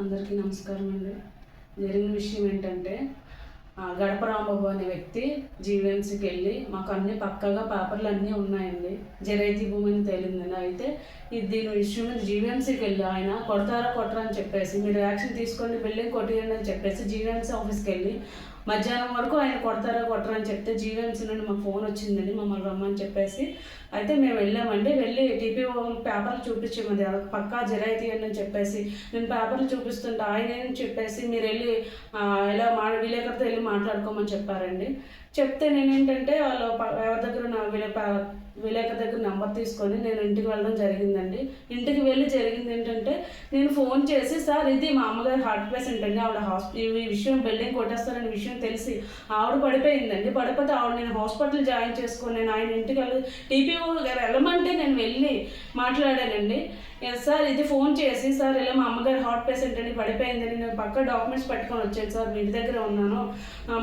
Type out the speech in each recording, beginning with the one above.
అందరికీ నమస్కారం అండి. జరిగిన విషయం ఏంటంటే గడప రాంబాబు అనే వ్యక్తి జీవీఎంసీకి వెళ్ళి మాకు అన్ని పక్కగా పేపర్లు అన్నీ ఉన్నాయండి. జరైతీ భూమిని తేలిందని అయితే ఇది దీని విషయం మీద జీవీఎంసీకి వెళ్ళి ఆయన కొడతారా కొట్టరా అని చెప్పేసి మీరు యాక్షన్ తీసుకోండి బిల్డింగ్ కొట్టేయండి అని చెప్పేసి జీవీఎంసీ ఆఫీస్కి వెళ్ళి మధ్యాహ్నం వరకు ఆయన కొడతారా కొట్టరా అని చెప్తే జీవీఎంసీ నుండి మాకు ఫోన్ వచ్చిందండి మమ్మల్ని రమ్మని చెప్పేసి అయితే మేము వెళ్ళామండి. వెళ్ళి టీపీఓ పేపర్లు చూపించామండి అలా పక్కా జరాయితీ అని చెప్పేసి నేను పేపర్లు చూపిస్తుంటే ఆయన ఏం చెప్పేసి మీరు వెళ్ళి ఇలా మా విలేకరితో వెళ్ళి మాట్లాడుకోమని చెప్పారండి. చెప్తే నేను ఏంటంటే వాళ్ళు ఎవరి దగ్గర నా విలేక దగ్గర నెంబర్ తీసుకొని నేను ఇంటికి వెళ్ళడం జరిగిందండి. ఇంటికి వెళ్ళి జరిగింది ఏంటంటే నేను ఫోన్ చేసి సార్ ఇది మా అమ్మగారు హార్ట్ పేషెంట్ అండి. ఆవిడ హాస్పిటల్ ఈ విషయం బిల్డింగ్ కొట్టేస్తారనే విషయం తెలిసి ఆవిడ పడిపోయిందండి. పడిపోతే ఆవిడ నేను హాస్పిటల్ జాయిన్ చేసుకొని నేను ఆయన ఇంటికి వెళ్ళి టీపీఓ గారు వెళ్ళమంటే నేను వెళ్ళి మాట్లాడానండి. ఎస్ సార్ ఇది ఫోన్ చేసి సార్ ఇలా మా అమ్మగారు హార్ట్ పేషెంట్ అని పడిపోయిందని నేను పక్క డాక్యుమెంట్స్ పెట్టుకొని వచ్చాను. సార్ మీ ఇంటి దగ్గర ఉన్నాను.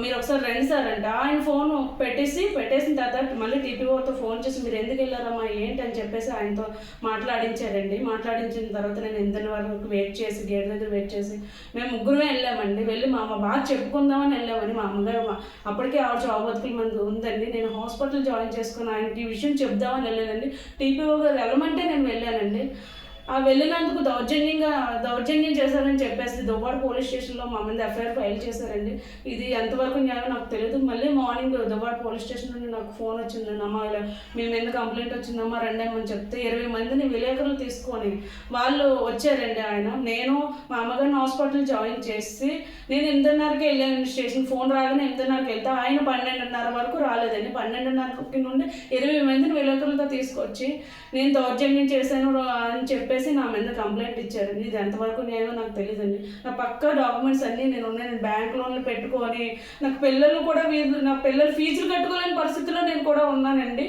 మీరు ఒకసారి రండి సార్ అంట. ఆయన ఫోన్ పెట్టేసి పెట్టేసిన తర్వాత మళ్ళీ టీపీఓతో ఫోన్ చేసి మీరు ఎందుకు వెళ్ళారమ్మా? ఏంటి అని చెప్పేసి ఆయనతో మాట్లాడించారండి. మాట్లాడించిన తర్వాత నేను ఎంత వరకు వెయిట్ చేసి గేట్ దగ్గర వెయిట్ చేసి మేము ముగ్గురమే వెళ్ళామండి. వెళ్ళి మా అమ్మ బాగా చెప్పుకుందామని వెళ్ళామని మా అమ్మగారు మా- అప్పటికే ఆవిడ జాబ్ బతుకుల మంది ఉందండి. నేను హాస్పిటల్ జాయిన్ చేసుకుని ఆయనకి ఈ విషయం చెప్దామని వెళ్ళానండి టీపీఓ గారు వెళ్ళమంటే నేను వెళ్ళానండి. ఆ వెళ్ళినందుకు దౌర్జన్యంగా దౌర్జన్యం చేశారని చెప్పేసి దువ్వాడ పోలీస్ స్టేషన్లో మా మీద ఎఫ్ఐఆర్ ఫైల్ చేశారండి. ఇది ఎంతవరకు న్యాయం నాకు తెలియదు మళ్ళీ మార్నింగ్ దువ్వాడ పోలీస్ స్టేషన్ నుండి నాకు ఫోన్ వచ్చిందండి. ఇలా మీ మీద కంప్లైంట్ వచ్చిందమ్మా రండి అని చెప్తే ఇరవై మందిని విలేకరులు తీసుకొని వాళ్ళు వచ్చారండి ఆయన. నేను మా అమ్మగారిని హాస్పిటల్ జాయిన్ చేసి నేను ఎనిమిదిన్నరకి వెళ్ళాను స్టేషన్. ఫోన్ రాగానే ఎనిమిదిన్నరకి వెళ్తే. ఆయన పన్నెండున్నర వరకు రాలేదండి. పన్నెండున్నరకి నుండి ఇరవై మందిని విలేకరులతో తీసుకొచ్చి నేను దౌర్జన్యం చేశాను అని చెప్పేసి నా మీద కంప్లైంట్ ఇచ్చారండి. ఇది ఎంతవరకు నేను నాకు తెలియదండి నా పక్క డాక్యుమెంట్స్ అన్నీ నేను ఉన్నాయి. నేను బ్యాంక్ లోన్లు పెట్టుకొని నాకు పిల్లలు కూడా వీళ్ళు నా పిల్లలు ఫీజులు కట్టుకోలేని పరిస్థితిలో నేను కూడా ఉన్నానండి.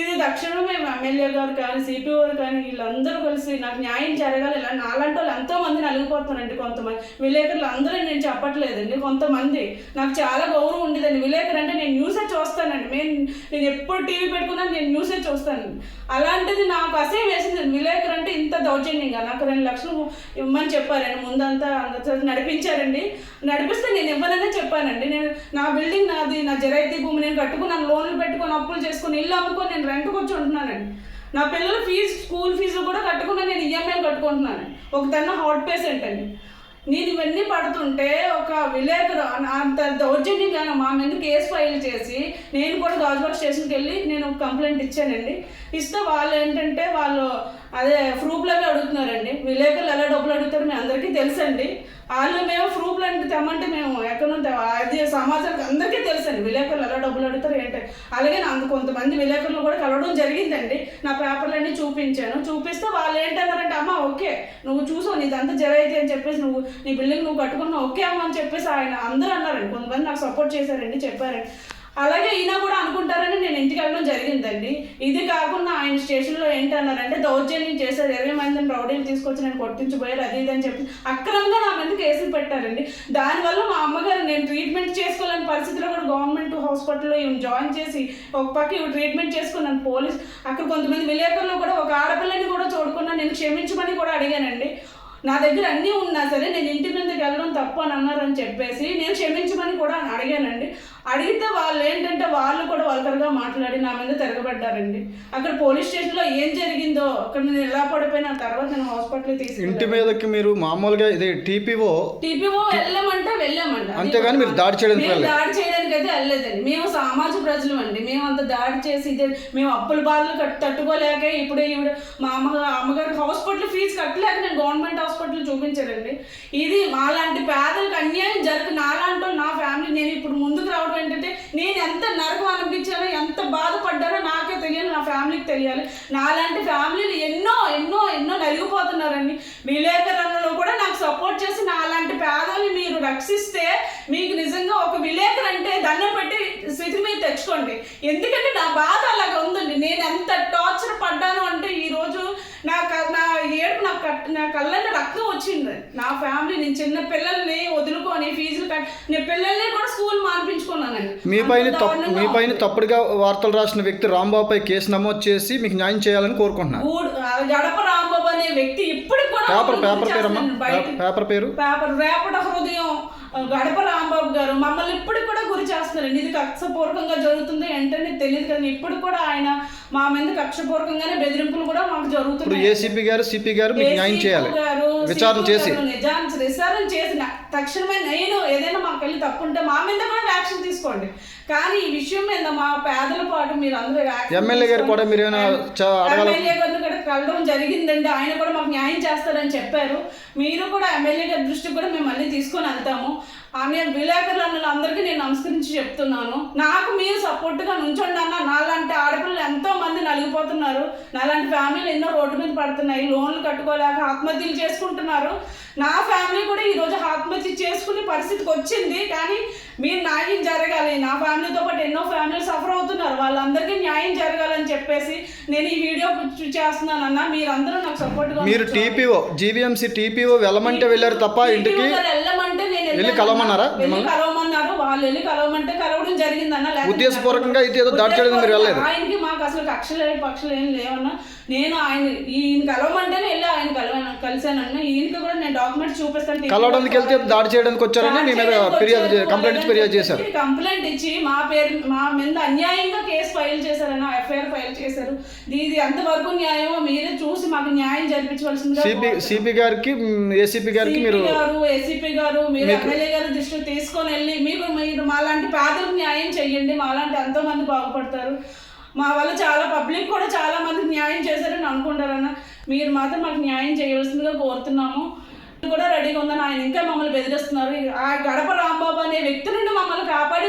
ఇది తక్షణమే ఎమ్మెల్యే గారు కానీ సిపిఓ గారు కానీ వీళ్ళందరూ కలిసి నాకు న్యాయం జరగాలి. ఇలా నాలాంటి వాళ్ళు ఎంతో మంది నలిగిపోతున్నారండి కొంతమంది. విలేకరులు అందరూ నేను చెప్పట్లేదండి. కొంతమంది నాకు చాలా గౌరవం ఉండేదండి. విలేకరు అంటే నేను న్యూసే చూస్తానండి నేను నేను ఎప్పుడు టీవీ పెట్టుకున్నా నేను న్యూసే చూస్తాను. అలాంటిది నాకు అసే వేసింది. విలేకరు అంటే ఇంత దౌర్జన్యంగా నాకు రెండు లక్షలు ఇవ్వమని చెప్పారండి. ముందంతా అందరితో నడిపించారండి. నడిపిస్తే నేను ఇవ్వననే చెప్పానండి. నేను నా బిల్డింగ్ నాది నా జరైతీ భూమి నేను కట్టుకున్నాను. లోన్లు పెట్టుకొని అప్పులు చేసుకుని ఇల్లు అమ్ముకొని నేను రెంట్కి వచ్చి ఉంటున్నానండి. నా పిల్లల ఫీజు స్కూల్ ఫీజు కూడా కట్టుకున్నా నేను ఈఎంఐ కట్టుకుంటున్నాను ఒక తన హార్ట్ పేషెంట్ అండి. నేను ఇవన్నీ పడుతుంటే ఒక విలేకరు అంత దౌర్జన్యంగా మా మీద కేసు ఫైల్ చేసి నేను కూడా గాజువాక్ స్టేషన్కి వెళ్ళి నేను కంప్లైంట్ ఇచ్చానండి. ఇస్తే వాళ్ళు ఏంటంటే వాళ్ళు అదే ప్రూఫ్లవి అడుగుతున్నారండి. విలేకరులు ఎలా డబ్బులు అడుగుతారు మీ అందరికీ తెలుసండి. వాళ్ళు మేము ప్రూఫ్లు అంటే తెమ్మంటే మేము ఎక్కడ నుండి అది సమాజానికి అందరికీ తెలుసండి. విలేకరులు ఎలా డబ్బులు అడుగుతారు ఏంటి. అలాగే నాకు కొంతమంది విలేకరులు కూడా కలవడం జరిగిందండి. నా పేపర్లన్నీ చూపించాను. చూపిస్తే వాళ్ళు ఏంటన్నారంటే ఓకే నువ్వు చూసావు నీదంతా జరైతే అని చెప్పేసి నువ్వు నీ బిల్డింగ్ నువ్వు కట్టుకున్నావు ఓకే అమ్మ అని చెప్పేసి ఆయన అందరూ అన్నారండి. కొంతమంది నాకు సపోర్ట్ చేశారండి చెప్పారండి. అలాగే ఈయన కూడా అనుకుంటారని నేను ఇంటికి వెళ్ళడం జరిగిందండి. ఇది కాకుండా ఆయన స్టేషన్లో ఏంటన్నారంటే దౌర్జన్యం చేశారు. ఇరవై మందిని రౌడీలు తీసుకొచ్చి నేను కొట్టించిపోయారు. అది ఇది అని చెప్పి అక్రమంగా నా మీద కేసులు పెట్టారండి. దానివల్ల మా అమ్మగారు నేను ట్రీట్మెంట్ చేసుకోలేని పరిస్థితిలో కూడా గవర్నమెంట్ హాస్పిటల్లో ఈమె జాయిన్ చేసి ఒక పక్క ఇవి ట్రీట్మెంట్ చేసుకున్నాను. పోలీస్ అక్కడ కొంతమంది విలేకరులు కూడా ఒక ఆడపిల్లని కూడా చూడకుండా నేను క్షమించమని కూడా అడిగానండి. నా దగ్గర అన్నీ ఉన్నా సరే నేను ఇంటి మీదకి వెళ్ళడం తప్పు అని అన్నారని చెప్పేసి నేను క్షమించమని కూడా అడిగానండి. అడిగితే వాళ్ళు ఏంటంటే వాళ్ళు కూడా వల్కర్గా మాట్లాడి నా మీద తిరగబడ్డారండి. అక్కడ పోలీస్ స్టేషన్లో ఏం జరిగిందో అక్కడ నేను ఎలా పడిపోయిన తర్వాత నేను హాస్పిటల్ తీసుకు ఇంటి మీదకి మీరు మామూలుగా ఇది టీపీఓ? టీపీఓ వెళ్ళామంటే వెళ్ళామండి అంతేగాని మీరు దాడి చేయడానికి మేము. దాడి చేయడానికి అయితే వెళ్ళలేదండి. మేము సమాజ ప్రజలు అండి. మేము అంత దాడి చేసి ఇదే మేము అప్పుల బాధలు తట్టుకోలేక ఇప్పుడు ఈవిడ మా అమ్మ అమ్మగారికి హాస్పిటల్ ఫీజు కట్టలేక నేను గవర్నమెంట్ హాస్పిటల్ చూపించానండి ఇది మాలాంటి పేదలకు అన్యాయం జరగ నాలాంటి నా ఫ్యామిలీ నేను ఇప్పుడు ముందుకు రావడం ఏంటంటే నేను ఎంత నరకం అనిపించానో ఎంత బాధపడ్డానో నాకే తెలియాలి నా ఫ్యామిలీకి తెలియాలి. నాలాంటి ఫ్యామిలీలు ఎన్నో ఎన్నో ఎన్నో నలిగిపోతున్నారండి. విలేకరులలో కూడా నాకు సపోర్ట్ చేసి నాలాంటి పేదల్ని మీరు రక్షిస్తే మీకు నిజంగా ఒక విలేకరు అంటే దండం పెట్టి స్థితి మీద తెచ్చుకోండి. ఎందుకంటే నా బాధ అలాగ ఉందండి. నేను ఎంత టార్చర్ పడ్డాను అంటే ఈరోజు నా కళ్ళల్లో రక్తం వచ్చింది. నా ఫ్యామిలీ నేను చిన్న పిల్లల్ని వదులుకొని ఫీజులు కట్ నేను పిల్లల్ని కూడా స్కూల్ మానిపించుకున్నానండి మీ పైన తప్పు మీ పైన. తప్పుడుగా వార్తలు రాసిన వ్యక్తి రాంబాబుపై కేసు నమోదు చేసి మీకు న్యాయం చేయాలని కోరుకుంటున్నాను ఆ గడప రాంబాబు అనే వ్యక్తి ఇప్పటికి కూడా పేపర్ పేపర్ పేరమ్మా గుర్తించేస్తున్నాడు బయట. పేపర్ పేరు? పేపర్ రేపటి హృదయం గడప రాంబాబు గారు మమ్మల్ని ఇప్పటికి కూడా గురి చేస్తున్నారండి ఇది కక్షపూర్వకంగా జరుగుతుంది. ఏంటని తెలియదు కానీ ఇప్పుడు కూడా ఆయన మా మీద కక్షపూర్వకంగానే బెదిరింపులు కూడా మాకు జరుగుతున్నాయి. ఏసీపీ గారు సిపి గారు మీకు న్యాయం చేయాలి. విచారణ చేసి. విచారణ చేసిన తక్షణమే నేను ఏదైనా మాకు వెళ్ళి తప్పుంటే మా మీద కూడా యాక్షన్ తీసుకోండి. కానీ ఈ విషయం మీద మా పేదల పాటు మీరు అందరూ ఎమ్మెల్యే గారు కూడా మీరు ఎమ్మెల్యే గారిని కూడా కలవడం జరిగిందండి. ఆయన కూడా మాకు న్యాయం చేస్తారని చెప్పారు. మీరు కూడా ఎమ్మెల్యే గారి దృష్టికి కూడా మేము మళ్ళీ తీసుకొని వెళ్తాము. ఆమె విలేకరులను అందరికీ నేను నమస్కరించి చెప్తున్నాను. నాకు మీరు సపోర్ట్గా నుంచోండి అన్న నాలాంటి ఆడపిల్లలు ఎంతో మంది నలిగిపోతున్నారు. నాలాంటి ఫ్యామిలీలు ఎన్నో రోడ్డు మీద పడుతున్నాయి లోన్లు కట్టుకోలేక ఆత్మహత్యలు చేసుకుంటున్నారు. నా ఫ్యామిలీ కూడా ఈరోజు ఆత్మహత్య చేసుకునే పరిస్థితికి వచ్చింది కానీ మీరు న్యాయం జరగాలి. నా ఫ్యామిలీతో పాటు ఎన్నో ఫ్యామిలీలు సఫర్ అవుతున్నారు. వాళ్ళందరికీ న్యాయం జరగాలని చెప్పేసి నేను ఈ వీడియో చూ- చేస్తున్నానన్న మీరందరూ నాకు సపోర్ట్గా మీరు టీపీఓ జీవీఎంసీ టీపీఓ వెళ్ళమంటే వెళ్ళారు తప్ప ఇంటికి వెళ్ళి. కలవమన్నారా వెళ్ళి? కలవమన్నారు వాళ్ళు వెళ్ళి కలవమంటే కలవడం జరిగిందన్న ఉద్దేశపూర్వకంగా అయితే ఏదో దాడి చేయడానికి మీరు వెళ్ళలేదు ఆయనకి మాకు అసలు కక్షలు పక్షులు ఏం లేవన్నా నేను ఆయన ఈయన కలవమంటేనే వెళ్ళి ఆయన కలవాను కలిశానన్న ఈయనకి కూడా నేను డాక్యుమెంట్ చూపిస్తాను కలవడానికి వెళ్తే దాడి చేయడానికి వచ్చారని మీ మీద ఫిర్యాదు కంప్లైంట్ ఫిర్యాదు చేశారు. కంప్లైంట్ ఇచ్చి మా పేరు మా మీద అన్యాయంగా కేసు ఫైల్ చేశారన్న ఎఫ్ఐఆర్ ఫైల్ చేశారు. ఇది ఎంతవరకు న్యాయమో మీరే చూసి మాకు న్యాయం జరిపించవలసిందిగా సిపి సిపి గారికి ఏసీపీ గారికి మీరు గారు ఏసీపీ గారు మీరు ఎమ్మెల్యే గారు దృష్టికి తీసుకొని వెళ్ళి మీకు మీరు మాలాంటి పేదలకు న్యాయం చెయ్యండి మాలాంటి ఎంతో మంది బాగుపడతారు. మా వల్ల చాలా పబ్లిక్ కూడా చాలా మందికి న్యాయం చేశారని అనుకుంటారన్న. మీరు మాత్రం మాకు న్యాయం చేయవలసిందిగా కోరుతున్నాము. కూడా రెడీగా ఉందని ఆయన ఇంకా మమ్మల్ని బెదిరిస్తున్నారు. ఆ గడప రాంబాబు అనే వ్యక్తి నుండి మమ్మల్ని కాపాడి